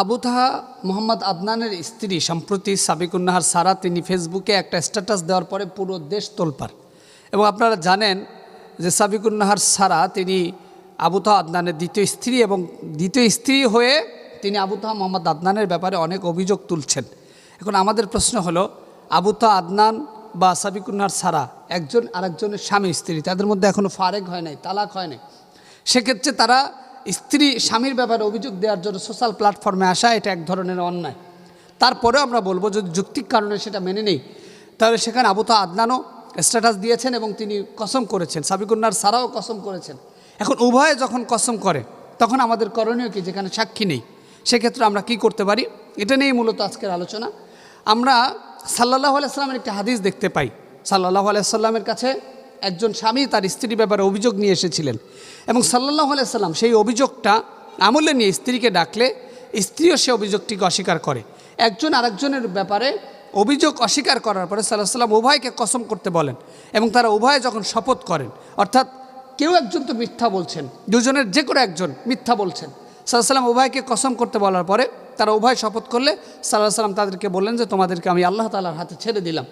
আবু তাহা মোহাম্মদ আদনানের স্ত্রী, সম্প্রতি সাবিকুন্নাহার সারা, তিনি ফেসবুকে একটা স্ট্যাটাস দেওয়ার পরে পুরো দেশ তোলপার এবং আপনারা জানেন যে সাবিকুন্নাহার সারা, তিনি আবু তাহা আদনানের দ্বিতীয় স্ত্রী এবং দ্বিতীয় স্ত্রী হয়ে তিনি আবু তাহা মোহাম্মদ আদনানের ব্যাপারে অনেক অভিযোগ তুলছেন। এখন আমাদের প্রশ্ন হলো, আবু তাহা আদনান বা সাবিকুন্নাহার সারা একজন আরেকজনের স্বামী, স্ত্রী, তাদের মধ্যে এখনও ফারেক হয় নাই, তালাক হয় নাই। সেক্ষেত্রে তারা স্ত্রী স্বামীর ব্যাপারে অভিযোগ দেওয়ার জন্য সোশ্যাল প্ল্যাটফর্মে আসা, এটা এক ধরনের অন্যায়। তারপরেও আমরা বলব, যদি যুক্তিক কারণে সেটা মেনে নেই, তাহলে সেখানে আবু তা আদনানও স্ট্যাটাস দিয়েছেন এবং তিনি কসম করেছেন। সাবিকুন্নার সারাও কসম করেছেন। এখন উভয়ে যখন কসম করে, তখন আমাদের করণীয় কি? যেখানে সাক্ষী নেই। সেক্ষেত্রে আমরা কি করতে পারি? এটা নিয়েই মূলত আজকের আলোচনা। আমরা সাল্লাহ আলাইস্লামের একটি হাদিস দেখতে পাই। সাল্লাহ আলাইসাল্লামের কাছে একজন স্বামী তার স্ত্রীর ব্যাপারে অভিযোগ নিয়ে এসেছিলেন। এবং সাল্লাহ আলাইসাল্লাম সেই অভিযোগটা আমলে নিয়ে স্ত্রীকে ডাকলে স্ত্রীও সে অভিযোগটিকে অস্বীকার করে। একজন আরেকজনের ব্যাপারে অভিযোগ অস্বীকার করার পরে সাল্লাহ সাল্লাম উভয়কে কসম করতে বলেন এবং তারা উভয়ে যখন শপথ করেন, অর্থাৎ কেউ একজন তো মিথ্যা বলছেন, দুজনের যে কোনো একজন মিথ্যা বলছেন। সাল্লাহ সাল্লাম উভয়কে কসম করতে বলার পরে তারা উভয় শপথ করলে সাল্লাহ সাল্লাম তাদেরকে বললেন যে তোমাদেরকে আমি আল্লাহ তালার হাতে ছেড়ে দিলাম।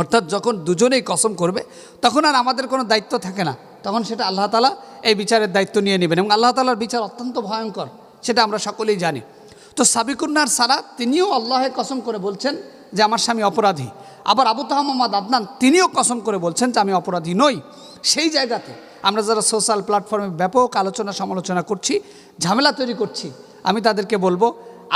অর্থাৎ যখন দুজনেই কসম করবে, তখন আর আমাদের কোনো দায়িত্ব থাকে না। তখন সেটা আল্লাহ তালা এই বিচারের দায়িত্ব নিয়ে নেবেন এবং আল্লাহ তালার বিচার অত্যন্ত ভয়ঙ্কর, সেটা আমরা সকলেই জানি। তো সাবিকুন্নার সারা, তিনিও আল্লাহে কসম করে বলছেন যে আমার স্বামী অপরাধী। আবার আবু তাহমাদ আদনান তিনিও কসম করে বলছেন যে আমি অপরাধী নই। সেই জায়গাতে আমরা যারা সোশ্যাল প্ল্যাটফর্মে ব্যাপক আলোচনা সমালোচনা করছি, ঝামেলা তৈরি করছি, আমি তাদেরকে বলব,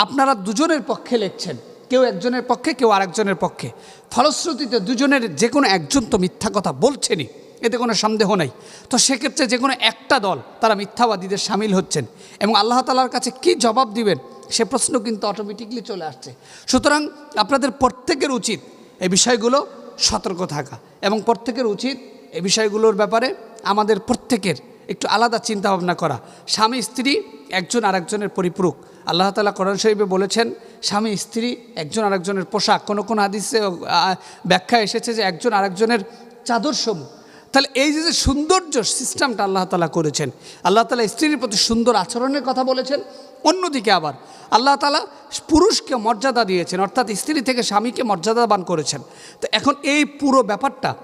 আপনারা দুজনের পক্ষে লিখছেন। কেউ একজনের পক্ষে, কেউ আরেকজনের পক্ষে। ফলশ্রুতিতে দুজনের যে কোনো একজন তো মিথ্যা কথা বলছেনই, এতে কোনো সন্দেহ নাই। তো সেক্ষেত্রে যে কোনো একটা দল তারা মিথ্যাবাদীদের সামিল হচ্ছেন এবং আল্লাহ তালার কাছে কি জবাব দিবেন, সে প্রশ্ন কিন্তু অটোমেটিকলি চলে আসছে। সুতরাং আপনাদের প্রত্যেকের উচিত এই বিষয়গুলো সতর্ক থাকা এবং প্রত্যেকের উচিত এই বিষয়গুলোর ব্যাপারে আমাদের প্রত্যেকের একটু আলাদা চিন্তা ভাবনা করা। স্বামী, স্ত্রী, একজন আরেকজনের পরিপূরক। আল্লাহ তালা কোরআন শরীফে বলেছেন স্বামী স্ত্রী একজন আরেকজনের পোশাক। কোনো কোনো আহ, ব্যাখ্যা এসেছে যে একজন আরেকজনের চাদর সমূহ তাহলে এই যে সৌন্দর্য সিস্টেমটা আল্লাহ তালা করেছেন আল্লাহ তালা স্ত্রীর প্রতি সুন্দর আচরণের কথা বলেছেন অন্যদিকে আবার আল্লাহ তালা পুরুষকে মর্যাদা দিয়েছেন অর্থাৎ স্ত্রী থেকে স্বামীকে মর্যাদাবান করেছেন। তো এখন এই পুরো ব্যাপারটা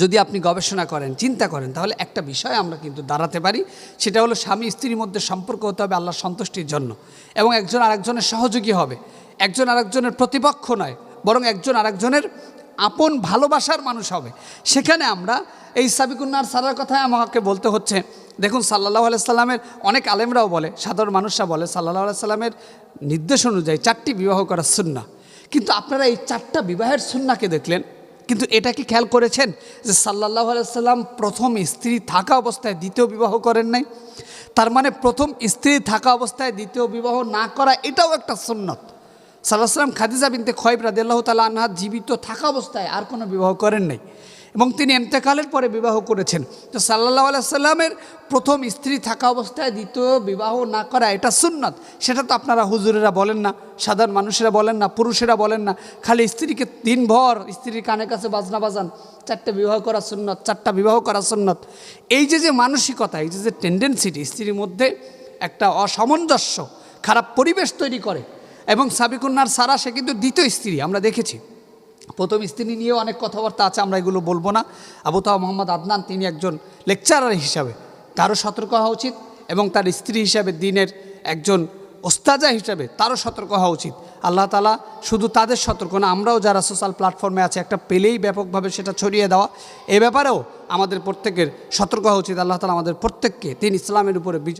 যদি আপনি গবেষণা করেন, চিন্তা করেন, তাহলে একটা বিষয় আমরা কিন্তু দাঁড়াতে পারি, সেটা হলো স্বামী স্ত্রীর মধ্যে সম্পর্ক হতে হবে আল্লাহর সন্তুষ্টির জন্য এবং একজন আরেকজনের সহযোগী হবে। একজন আরেকজনের প্রতিপক্ষ নয়, বরং একজন আরেকজনের আপন ভালোবাসার মানুষ হবে। সেখানে আমরা এই সাবিকুন্নার সারার কথায় আমাকে বলতে হচ্ছে, দেখুন সাল্লাহ আলাইসাল্লামের অনেক আলেমরাও বলে, সাধারণ মানুষরা বলে সাল্লাহ আলাইসাল্লামের নির্দেশ অনুযায়ী চারটি বিবাহ করা সুন্না কিন্তু আপনারা এই চারটা বিবাহের সুন্নাকে দেখলেন কিন্তু এটা কি খেয়াল করেছেন যে সাল্লাহ আলাইসাল্লাম প্রথম স্ত্রী থাকা অবস্থায় দ্বিতীয় বিবাহ করেন নাই? তার মানে প্রথম স্ত্রী থাকা অবস্থায় দ্বিতীয় বিবাহ না করা এটাও একটা সুন্নত। সাল্লাহ সাল্লাম খাদিজা বিনতে খয়েব রাদিল্লাহ তালা আনহা জীবিত থাকা অবস্থায় আর কোনো বিবাহ করেন নাই। এবং তিনি এন্তেকালের পরে বিবাহ করেছেন। তো সাল্লাহ আলাইসাল্লামের প্রথম স্ত্রী থাকা অবস্থায় দ্বিতীয় বিবাহ না করা এটা সুন্নত। সেটা তো আপনারা হুজুরেরা বলেন না, সাধারণ মানুষেরা বলেন না, পুরুষেরা বলেন না। খালি স্ত্রীকে দিনভর স্ত্রীর কানে কাছে বাজনা বাজান, চারটে বিবাহ করা সুন্নত, চারটা বিবাহ করা সুন্নত। এই যে যে মানসিকতা, এই যে যে টেন্ডেন্সিটি স্ত্রীর মধ্যে একটা অসামঞ্জস্য, খারাপ পরিবেশ তৈরি করে। এবং সাবিকুন্নার সারা সে কিন্তু দ্বিতীয় স্ত্রী, আমরা দেখেছি। প্রথম স্ত্রী নিয়েও অনেক কথাবার্তা আছে, আমরা এগুলো বলব না। আবু তাহ মোহাম্মদ আদনান, তিনি একজন লেকচারার হিসাবে। তারও সতর্ক হওয়া উচিত এবং তার স্ত্রী হিসাবে, দিনের একজন ওস্তাজা হিসাবে, তারও সতর্ক হওয়া উচিত। আল্লাহ তালা শুধু তাদের সতর্ক না, আমরাও যারা সোশ্যাল প্ল্যাটফর্মে আছে, একটা পেলেই ব্যাপকভাবে সেটা ছড়িয়ে দেওয়া। এ ব্যাপারেও আমাদের প্রত্যেকের সতর্ক হওয়া উচিত। আল্লাহ তালা আমাদের প্রত্যেককে তিনি ইসলামের উপরে বিজয়